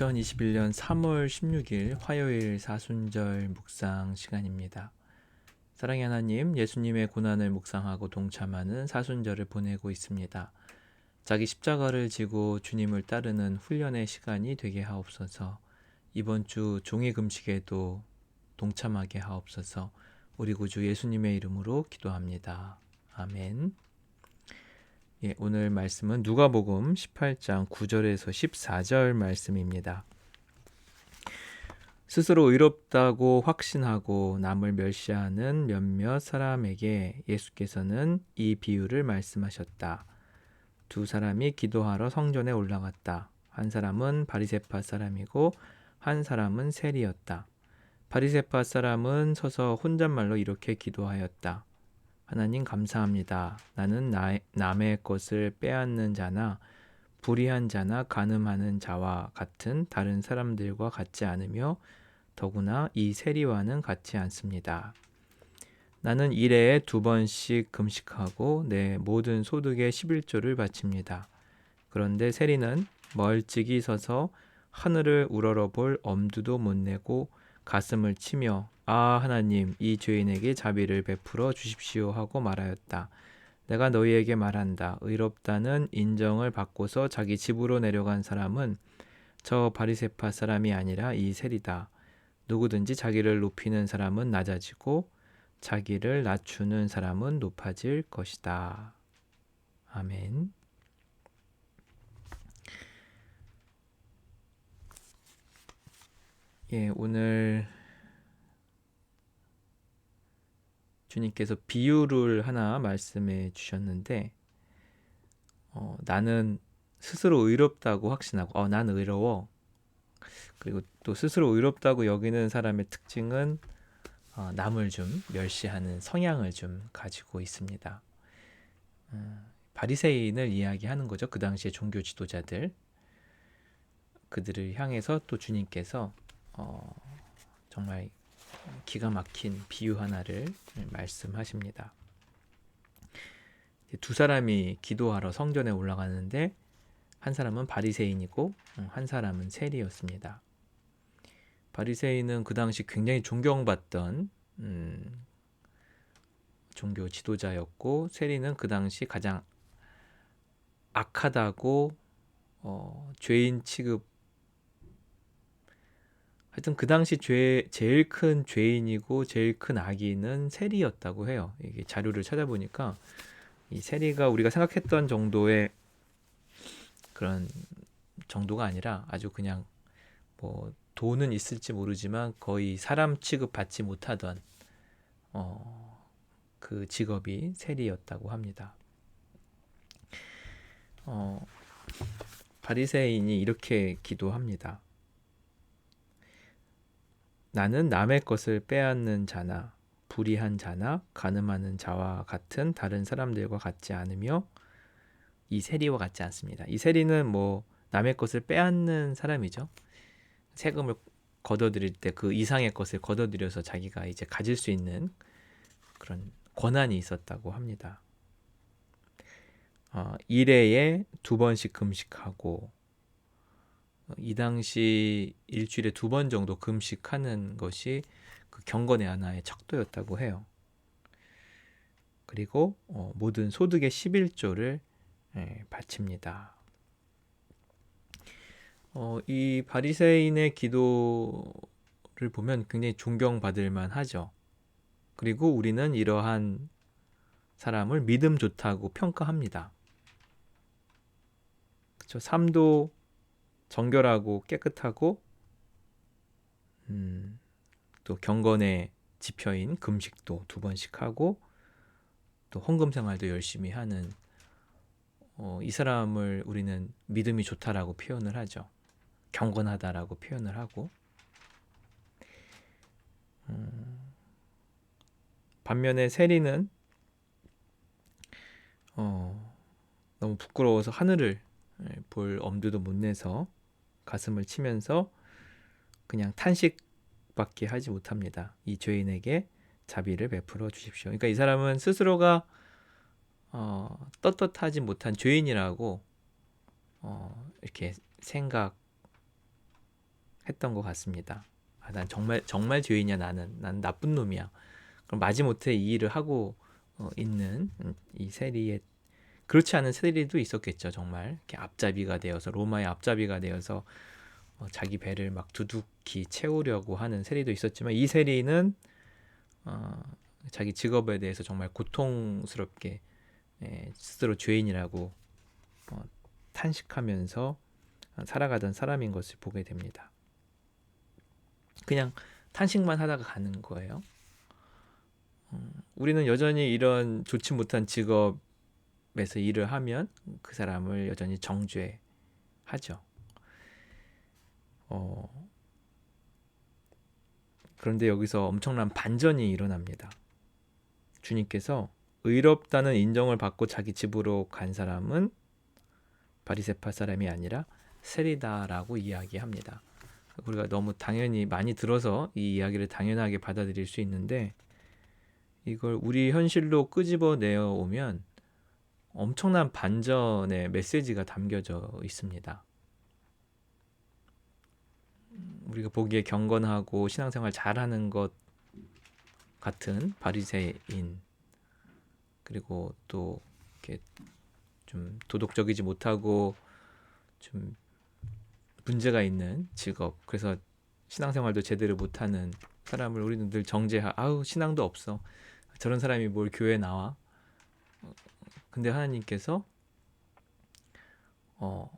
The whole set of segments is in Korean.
2021년 3월 16일 화요일 사순절 묵상 시간입니다. 사랑의 하나님, 예수님의 고난을 묵상하고 동참하는 사순절을 보내고 있습니다. 자기 십자가를 지고 주님을 따르는 훈련의 시간이 되게 하옵소서. 이번 주 종이 금식에도 동참하게 하옵소서. 우리 구주 예수님의 이름으로 기도합니다. 아멘. 예, 오늘 말씀은 누가복음 18장 9절에서 14절 말씀입니다. 스스로 의롭다고 확신하고 남을 멸시하는 몇몇 사람에게 예수께서는 이 비유를 말씀하셨다. 두 사람이 기도하러 성전에 올라갔다. 한 사람은 바리세파 사람이고 한 사람은 세리였다. 바리세파 사람은 서서 혼잣말로 이렇게 기도하였다. 하나님 감사합니다. 나는 나, 남의 것을 빼앗는 자나 불의한 자나 가늠하는 자와 같은 다른 사람들과 같지 않으며 더구나 이 세리와는 같지 않습니다. 나는 일해에 두 번씩 금식하고 내 모든 소득의 11조를 바칩니다. 그런데 세리는 멀찍이 서서 하늘을 우러러볼 엄두도 못 내고 가슴을 치며 아 하나님 이 죄인에게 자비를 베풀어 주십시오 하고 말하였다. 내가 너희에게 말한다. 의롭다는 인정을 받고서 자기 집으로 내려간 사람은 저 바리세파 사람이 아니라 이 셀이다. 누구든지 자기를 높이는 사람은 낮아지고 자기를 낮추는 사람은 높아질 것이다. 아멘. 예, 오늘 주님께서 비유를 하나 말씀해 주셨는데 어, 나는 스스로 의롭다고 확신하고 어, 난 의로워 그리고 또 스스로 의롭다고 여기는 사람의 특징은 어, 남을 좀 멸시하는 성향을 좀 가지고 있습니다. 어, 바리새인을 이야기하는 거죠. 그 당시에 종교 지도자들 그들을 향해서 또 주님께서 어, 정말 기가 막힌 비유 하나를 말씀하십니다. 두 사람이 기도하러 성전에 올라가는데 한 사람은 바리새인이고 어, 한 사람은 세리였습니다. 바리새인은 그 당시 굉장히 존경받던 음, 종교 지도자였고 세리는 그 당시 가장 악하다고 어, 죄인 취급 하여튼 그 당시 죄 제일 큰 죄인이고 제일 큰 악인은 세리였다고 해요. 이게 자료를 찾아보니까 이 세리가 우리가 생각했던 정도의 그런 정도가 아니라 아주 그냥 뭐 돈은 있을지 모르지만 거의 사람 취급 받지 못하던 어, 그 직업이 세리였다고 합니다. 어, 바리새인이 이렇게 기도합니다. 나는 남의 것을 빼앗는 자나 불의한 자나 가늠하는 자와 같은 다른 사람들과 같지 않으며 이 세리와 같지 않습니다. 이 세리는 뭐 남의 것을 빼앗는 사람이죠. 세금을 걷어들일 때 그 이상의 것을 걷어들여서 자기가 이제 가질 수 있는 그런 권한이 있었다고 합니다. 어, 일회에 두 번씩 금식하고 이 당시 일주일에 두 번 정도 금식하는 것이 그 경건의 하나의 척도였다고 해요. 그리고 어, 모든 소득의 11조를 예, 바칩니다. 어, 이 바리새인의 기도를 보면 굉장히 존경받을 만하죠. 그리고 우리는 이러한 사람을 믿음 좋다고 평가합니다. 그렇죠. 삶도 정결하고 깨끗하고 음, 또 경건의 지표인 금식도 두 번씩 하고 또 헌금 생활도 열심히 하는 어, 이 사람을 우리는 믿음이 좋다라고 표현을 하죠. 경건하다라고 표현을 하고 음, 반면에 세리는 어, 너무 부끄러워서 하늘을 볼 엄두도 못 내서 가슴을 치면서 그냥 탄식밖에 하지 못합니다. 이 죄인에게 자비를 베풀어 주십시오. 그러니까 이 사람은 스스로가 어, 떳떳하지 못한 죄인이라고 어, 이렇게 생각하고 했던 것 같습니다. 아, 난 정말 정말 죄인이야 나는 난 나쁜 놈이야. 그럼 마지못해 이 일을 하고 어, 있는 음, 이 세리의 그렇지 않은 세리도 있었겠죠 정말 이렇게 앞잡이가 되어서 로마의 앞잡이가 되어서 어, 자기 배를 막 두둑히 채우려고 하는 세리도 있었지만 이 세리는 어, 자기 직업에 대해서 정말 고통스럽게 예, 스스로 죄인이라고 어, 탄식하면서 살아가던 사람인 것을 보게 됩니다. 그냥 탄식만 하다가 가는 거예요. 음, 우리는 여전히 이런 좋지 못한 직업 에서 일을 하면 그 사람을 여전히 정죄하죠. 어, 그런데 여기서 엄청난 반전이 일어납니다. 주님께서 의롭다는 인정을 받고 자기 집으로 간 사람은 바리세파 사람이 아니라 세리다라고 이야기합니다. 우리가 너무 당연히 많이 들어서 이 이야기를 당연하게 받아들일 수 있는데 이걸 우리 현실로 끄집어 내어 오면 엄청난 반전의 메시지가 담겨져 있습니다. 우리가 보기에 경건하고 신앙생활 잘하는 것 같은 바리새인 그리고 또 이렇게 좀 도덕적이지 못하고 좀 문제가 있는 직업 그래서 신앙생활도 제대로 못하는 사람을 우리는 늘 정죄하 아우 신앙도 없어 저런 사람이 뭘 교회 나와 근데 하나님께서 어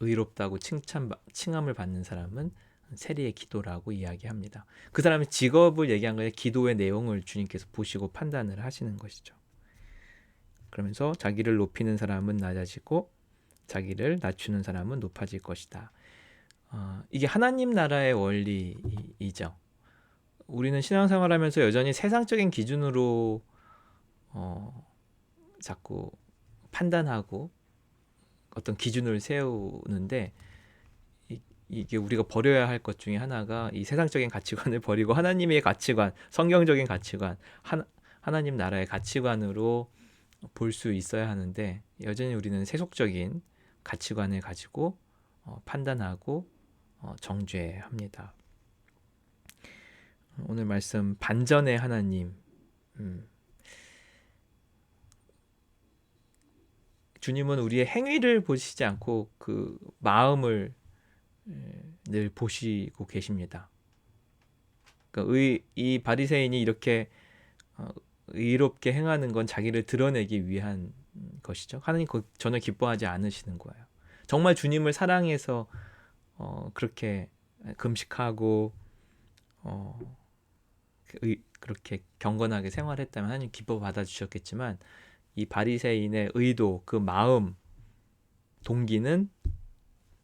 의롭다고 칭찬 칭함을 받는 사람은 세리의 기도라고 이야기합니다. 그 사람의 직업을 얘기한 거에 기도의 내용을 주님께서 보시고 판단을 하시는 것이죠. 그러면서 자기를 높이는 사람은 낮아지고 자기를 낮추는 사람은 높아질 것이다. 어, 이게 하나님 나라의 원리이죠. 우리는 신앙생활하면서 여전히 세상적인 기준으로 어, 자꾸 판단하고 어떤 기준을 세우는데 이게 우리가 버려야 할 것 중에 하나가 이 세상적인 가치관을 버리고 하나님의 가치관, 성경적인 가치관, 하나, 하나님 나라의 가치관으로 볼 수 있어야 하는데 여전히 우리는 세속적인 가치관을 가지고 어, 판단하고 어, 정죄합니다. 오늘 말씀 반전의 하나님. 음. 주님은 우리의 행위를 보시지 않고 그 마음을 늘 보시고 계십니다. 그러니까 의, 이 바리새인이 이렇게 어, 의롭게 행하는 건 자기를 드러내기 위한 것이죠. 하나님 전혀 기뻐하지 않으시는 거예요. 정말 주님을 사랑해서 어, 그렇게 금식하고 어, 의, 그렇게 경건하게 생활했다면 하나님 기뻐 받아주셨겠지만 이 바리새인의 의도, 그 마음, 동기는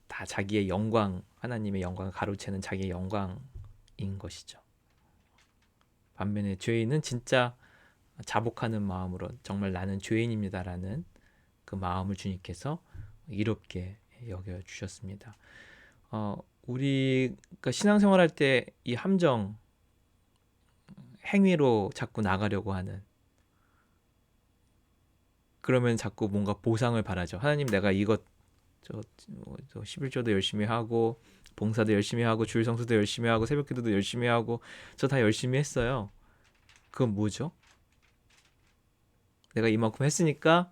다 자기의 영광, 하나님의 영광을 가로채는 자기의 영광인 것이죠. 반면에 죄인은 진짜 자복하는 마음으로 정말 나는 죄인입니다라는 그 마음을 주님께서 이롭게 여겨 주셨습니다. 어, 우리가 신앙생활할 때 이 함정 행위로 자꾸 나가려고 하는 그러면 자꾸 뭔가 보상을 바라죠. 하나님 내가 이것 저, 뭐, 저 11조도 열심히 하고 봉사도 열심히 하고 주일 성수도 열심히 하고 새벽 기도도 열심히 하고 저 다 열심히 했어요. 그건 뭐죠? 내가 이만큼 했으니까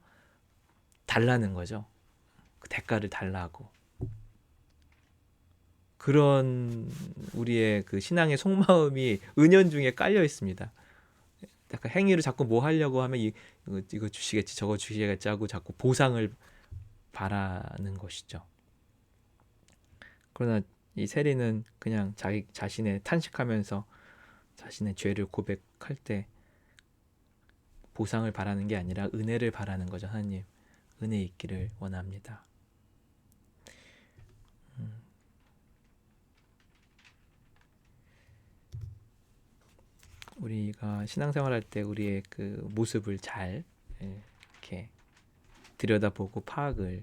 달라는 거죠. 그 대가를 달라고. 그런 우리의 그 신앙의 속마음이 은연중에 깔려 있습니다. 약간 행위를 자꾸 뭐 하려고 하면 이, 이거, 이거 주시겠지 저거 주시겠지 하고 자꾸 보상을 바라는 것이죠. 그러나 이 세리는 그냥 자기 자신의 탄식하면서 자신의 죄를 고백할 때 보상을 바라는 게 아니라 은혜를 바라는 거죠. 하나님 은혜 있기를 원합니다. 우리가 신앙생활할 때 우리의 그 모습을 잘 예, 이렇게 들여다보고 파악을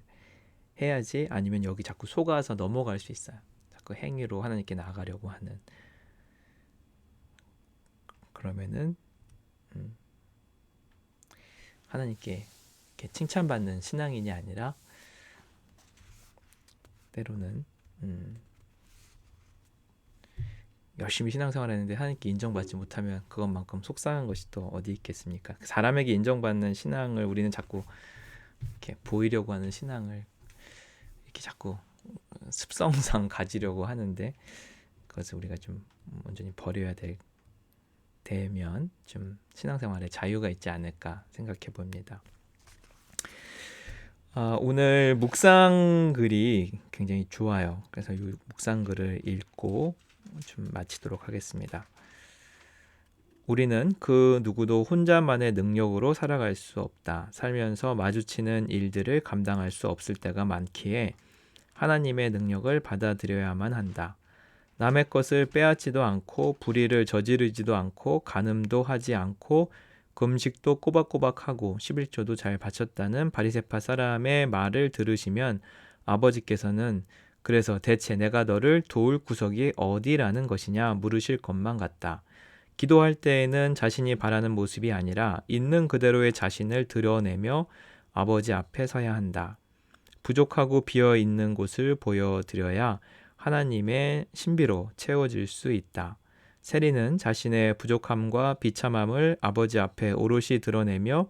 해야지 아니면 여기 자꾸 속아서 넘어갈 수 있어요. 자꾸 행위로 하나님께 나가려고 하는 그러면은 음, 하나님께 칭찬받는 신앙인이 아니라 때로는 음, 열심히 신앙생활 했는데 하나님께 인정받지 못하면 그것만큼 속상한 것이 또 어디 있겠습니까? 사람에게 인정받는 신앙을 우리는 자꾸 이렇게 보이려고 하는 신앙을 이렇게 자꾸 습성상 가지려고 하는데 그것을 우리가 좀 온전히 버려야 될 되면 좀 신앙생활에 자유가 있지 않을까 생각해 봅니다. 아, 오늘 묵상글이 굉장히 좋아요. 그래서 이 묵상글을 읽고 좀 마치도록 하겠습니다. 우리는 그 누구도 혼자만의 능력으로 살아갈 수 없다. 살면서 마주치는 일들을 감당할 수 없을 때가 많기에 하나님의 능력을 받아들여야만 한다. 남의 것을 빼앗지도 않고 불의를 저지르지도 않고 간음도 하지 않고 금식도 꼬박꼬박하고 11조도 잘 바쳤다는 바리세파 사람의 말을 들으시면 아버지께서는 그래서 대체 내가 너를 도울 구석이 어디라는 것이냐 물으실 것만 같다. 기도할 때에는 자신이 바라는 모습이 아니라 있는 그대로의 자신을 드러내며 아버지 앞에 서야 한다. 부족하고 비어 있는 곳을 보여드려야 하나님의 신비로 채워질 수 있다. 세리는 자신의 부족함과 비참함을 아버지 앞에 오롯이 드러내며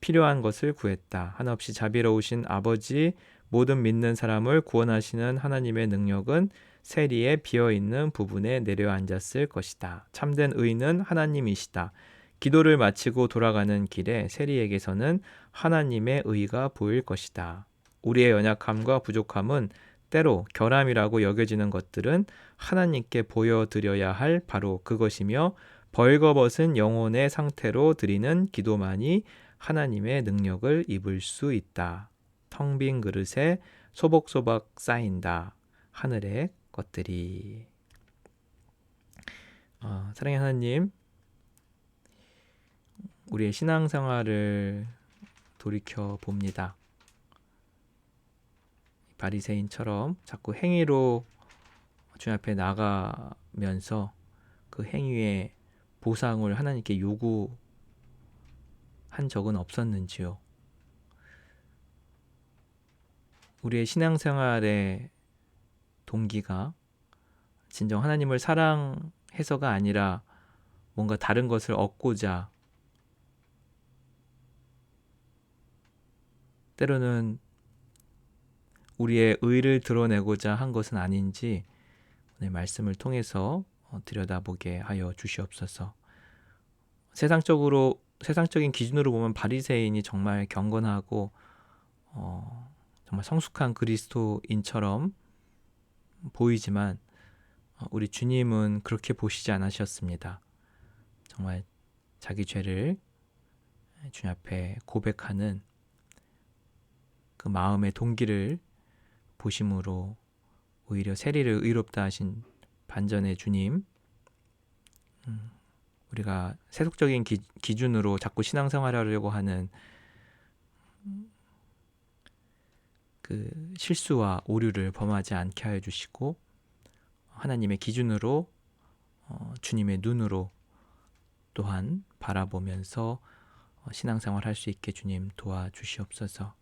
필요한 것을 구했다. 한없이 자비로우신 아버지 모든 믿는 사람을 구원하시는 하나님의 능력은 세리에 비어 있는 부분에 내려앉았을 것이다. 참된 의는 하나님이시다. 기도를 마치고 돌아가는 길에 세리에게서는 하나님의 의가 보일 것이다. 우리의 연약함과 부족함은 때로 결함이라고 여겨지는 것들은 하나님께 보여드려야 할 바로 그것이며 벌거벗은 영혼의 상태로 드리는 기도만이 하나님의 능력을 입을 수 있다. 텅 빈 그릇에 소복소복 쌓인다. 하늘의 것들이. 어, 사랑의 하나님, 우리의 신앙생활을 돌이켜 봅니다. 바리새인처럼 자꾸 행위로 주님 앞에 나가면서 그 행위의 보상을 하나님께 요구한 적은 없었는지요? 우리의 신앙생활의 동기가 진정 하나님을 사랑해서가 아니라 뭔가 다른 것을 얻고자 때로는 우리의 의를 드러내고자 한 것은 아닌지 오늘 말씀을 통해서 어, 들여다보게 하여 주시옵소서. 세상적으로 세상적인 기준으로 보면 바리새인이 정말 경건하고 어, 정말 성숙한 그리스도인처럼 보이지만 어, 우리 주님은 그렇게 보시지 않으셨습니다. 정말 자기 죄를 주님 앞에 고백하는 그 마음의 동기를 보심으로 오히려 세리를 의롭다 하신 반전의 주님, 음, 우리가 세속적인 기, 기준으로 자꾸 신앙생활하려고 하는 그 실수와 오류를 범하지 않게 하여 주시고 하나님의 기준으로 어, 주님의 눈으로 또한 바라보면서 어, 신앙생활 할 수 있게 주님 도와주시옵소서.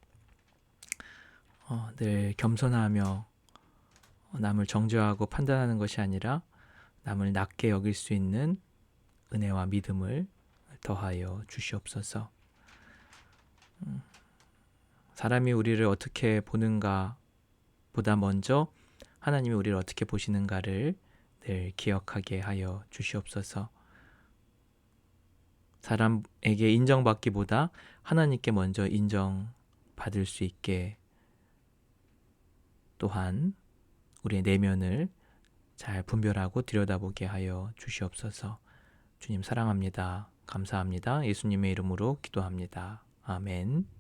어, 늘 겸손하며 남을 정죄하고 판단하는 것이 아니라 남을 낮게 여길 수 있는 은혜와 믿음을 더하여 주시옵소서. 음, 사람이 우리를 어떻게 보는가 보다 먼저 하나님이 우리를 어떻게 보시는가를 늘 기억하게 하여 주시옵소서. 사람에게 인정받기보다 하나님께 먼저 인정받을 수 있게 또한 우리의 내면을 잘 분별하고 들여다보게 하여 주시옵소서. 주님 사랑합니다. 감사합니다. 예수님의 이름으로 기도합니다. 아멘.